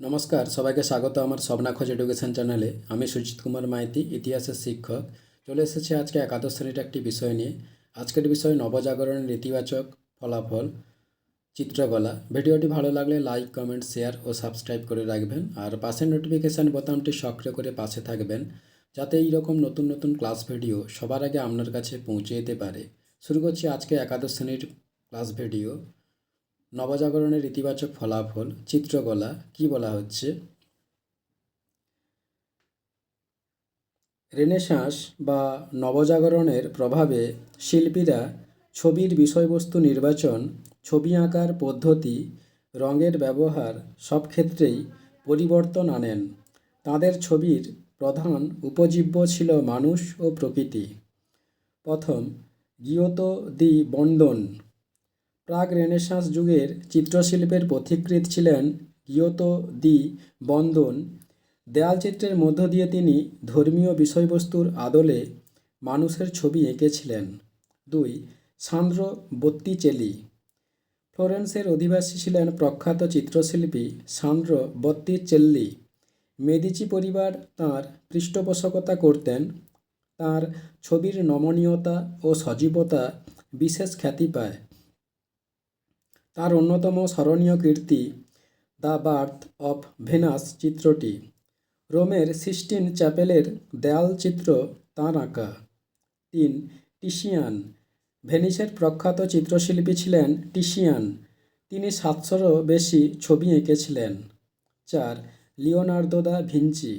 নমস্কার, সবাইকে স্বাগত আমার স্বপ্না খোঁজ এডুকেশন চ্যানেলে। আমি সুজিত কুমার মাইতি, ইতিহাসের শিক্ষক। চলে এসেছে আজকে একাদশ শ্রেণির একটি বিষয় নিয়ে। আজকের বিষয় নবজাগরণের ইতিবাচক ফলাফল, চিত্রকলা। ভিডিওটি ভালো লাগলে লাইক, কমেন্ট, শেয়ার ও সাবস্ক্রাইব করে রাখবেন। আর পাশের নোটিফিকেশান বোতামটি সক্রিয় করে পাশে থাকবেন, যাতে এই রকম নতুন নতুন ক্লাস ভিডিও সবার আগে আপনার কাছে পৌঁছে যেতে পারে। শুরু করছি আজকে একাদশ শ্রেণির ক্লাস ভিডিও। নবজাগরণের ইতিবাচক ফলাফল, চিত্রকলা কি বলা হচ্ছে? রেনেসাঁস বা নবজাগরণের প্রভাবে শিল্পীরা ছবির বিষয়বস্তু নির্বাচন, ছবি আঁকার পদ্ধতি, রঙের ব্যবহার সব ক্ষেত্রেই পরিবর্তন আনেন। তাদের ছবির প্রধান উপজীব্য ছিল মানুষ ও প্রকৃতি। প্রথম, গিয়তো দি বন্দন। প্রাক রেনেসাঁস যুগের চিত্রশিল্পের পথিকৃৎ ছিলেন গিয়তো দি বন্দন। দেয়ালচিত্রের মধ্য দিয়ে তিনি ধর্মীয় বিষয়বস্তুর আদলে মানুষের ছবি এঁকেছিলেন। দুই, সান্দ্র বত্তিচেলি। ফ্লোরেন্সের অধিবাসী ছিলেন প্রখ্যাত চিত্রশিল্পী সান্দ্র বত্তিচেল্লি মেদিচি পরিবার তাঁর পৃষ্ঠপোষকতা করতেন। তাঁর ছবির নমনীয়তা ও সজীবতা বিশেষ খ্যাতি পায়। তার অন্যতম স্মরণীয় কীর্তি, দ্য বার্থ অফ ভেনাস চিত্রটি। রোমের সিস্টিন চ্যাপেলের দেয়াল চিত্র তাঁর আঁকা। তিন, টিশিয়ান। ভেনিসের প্রখ্যাত চিত্রশিল্পী ছিলেন টিশিয়ান। তিনি সাতশোরও বেশি ছবি এঁকেছিলেন। চার, লিওনার্দো দা ভিঞ্চি।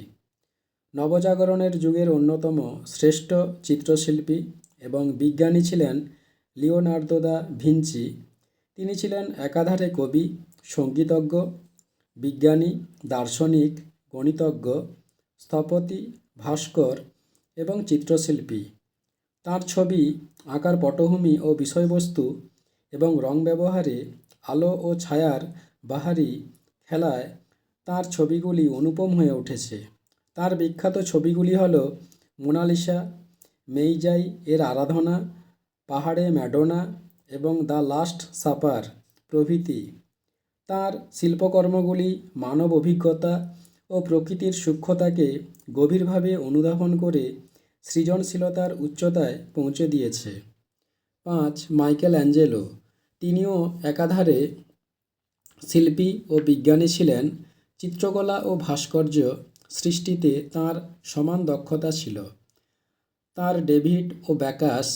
নবজাগরণের যুগের অন্যতম শ্রেষ্ঠ চিত্রশিল্পী এবং বিজ্ঞানী ছিলেন লিওনার্দো দা ভিঞ্চি। তিনি ছিলেন একাধারে কবি, সঙ্গীতজ্ঞ, বিজ্ঞানী, দার্শনিক, গণিতজ্ঞ, স্থপতি ভাস্কর এবং চিত্রশিল্পী। তার ছবি, আঁকার পটভূমি ও বিষয়বস্তু এবং রং ব্যবহারে আলো ও ছায়ার বাহারি খেলায় তার ছবিগুলি অনুপম হয়ে উঠেছে। তার বিখ্যাত ছবিগুলি হল মোনালিসা, মেইজাই এর আরাধনা, পাহাড়ে ম্যাডোনা এবং দ্য লাস্ট সাপার প্রভৃতি। তার শিল্পকর্মগুলি মানব অভিজ্ঞতা ও প্রকৃতির সূক্ষ্মতাকে গভীরভাবে অনুধাবন করে সৃজনশীলতার উচ্চতায় পৌঁছে দিয়েছে। পাঁচ, মাইকেল অ্যাঞ্জেলো। তিনিও একাধারে শিল্পী ও বিজ্ঞানী ছিলেন। চিত্রকলা ও ভাস্কর্য সৃষ্টিতে তার সমান দক্ষতা ছিল। তার ডেভিড ও ব্যাকাস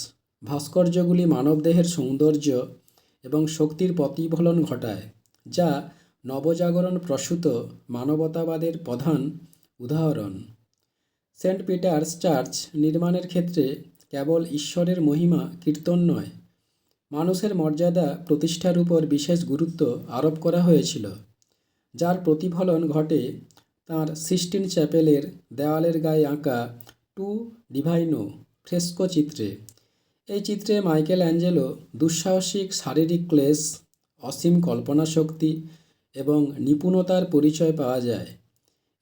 ভাস্কর্যগুলি মানবদেহের সৌন্দর্য এবং শক্তির প্রতিফলন ঘটায়, যা নবজাগরণ প্রসূত মানবতাবাদের প্রধান উদাহরণ। সেন্ট পিটার্স চার্চ নির্মাণের ক্ষেত্রে কেবল ঈশ্বরের মহিমা কীর্তন নয়, মানুষের মর্যাদা প্রতিষ্ঠার উপর বিশেষ গুরুত্ব আরোপ করা হয়েছিল, যার প্রতিফলন ঘটে তাঁর সিস্টিন চ্যাপেলের দেওয়ালের গায়ে আঁকা টু ডিভাইনো ফ্রেস্কো চিত্রে। এই চিত্রে মাইকেল অ্যাঞ্জেলো দুঃসাহসিক শারীরিক ক্লেশ, অসীম কল্পনা শক্তি এবং নিপুণতার পরিচয় পাওয়া যায়।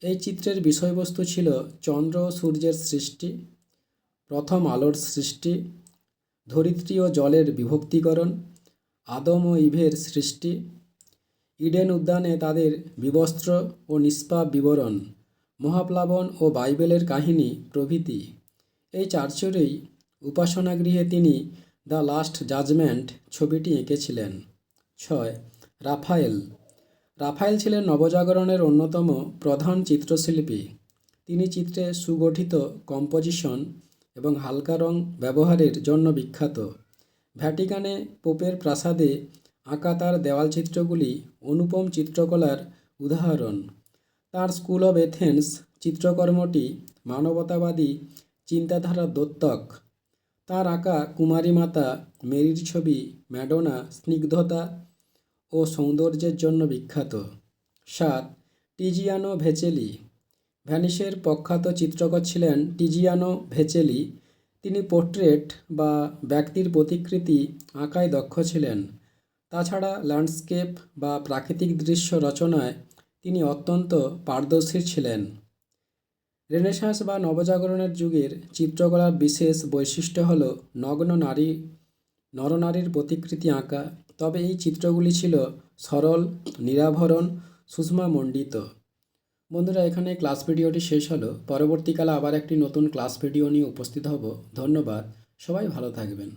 এই চিত্রের বিষয়বস্তু ছিল চন্দ্র সূর্যের সৃষ্টি, প্রথম আলোর সৃষ্টি, ধরিত্রী ও জলের বিভক্তিকরণ, আদম ও ইভের সৃষ্টি, ইডেন উদ্যানে তাদের বিবস্ত্র ও নিষ্পাপ বিবরণ, মহাপ্লাবন ও বাইবেলের কাহিনী প্রভৃতি। এই চার্চেরই উপাসনাগৃহে তিনি দ্য লাস্ট জাজমেন্ট ছবিটি এঁকেছিলেন। ছয়, রাফায়েল। রাফায়েল ছিলেন নবজাগরণের অন্যতম প্রধান চিত্রশিল্পী। তিনি চিত্রে সুগঠিত কম্পোজিশন এবং হালকা রং ব্যবহারের জন্য বিখ্যাত। ভ্যাটিকানে পোপের প্রাসাদে আঁকা তার দেওয়াল চিত্রগুলি অনুপম চিত্রকলার উদাহরণ। তার স্কুল অব এথেন্স চিত্রকর্মটি মানবতাবাদী চিন্তাধারার দোত্তক তার আঁকা কুমারী মাতা, মেরির ছবি, ম্যাডোনা, স্নিগ্ধতা ও সৌন্দর্যের জন্য বিখ্যাত। সাত, টিজিয়ানো ভেচেলি। ভ্যানিসের প্রখ্যাত চিত্রকর ছিলেন টিজিয়ানো ভেচেলি। তিনি পোর্ট্রেট বা ব্যক্তির প্রতিকৃতি আঁকায় দক্ষ ছিলেন। তাছাড়া ল্যান্ডস্কেপ বা প্রাকৃতিক দৃশ্য রচনায় তিনি অত্যন্ত পারদর্শী ছিলেন। রেনেসাঁস বা নবজাগরণের যুগের চিত্রকলার বিশেষ বৈশিষ্ট্য হল নগ্ন নারী, নরনারীর প্রতিকৃতি আঁকা। তবে এই চিত্রগুলি ছিল সরল, নিরাভরণ, সুষমামণ্ডিত। বন্ধুরা, এখানে ক্লাস ভিডিওটি শেষ হলো। পরবর্তীকালে আবার একটি নতুন ক্লাস ভিডিও নিয়ে উপস্থিত হব। ধন্যবাদ। সবাই ভালো থাকবেন।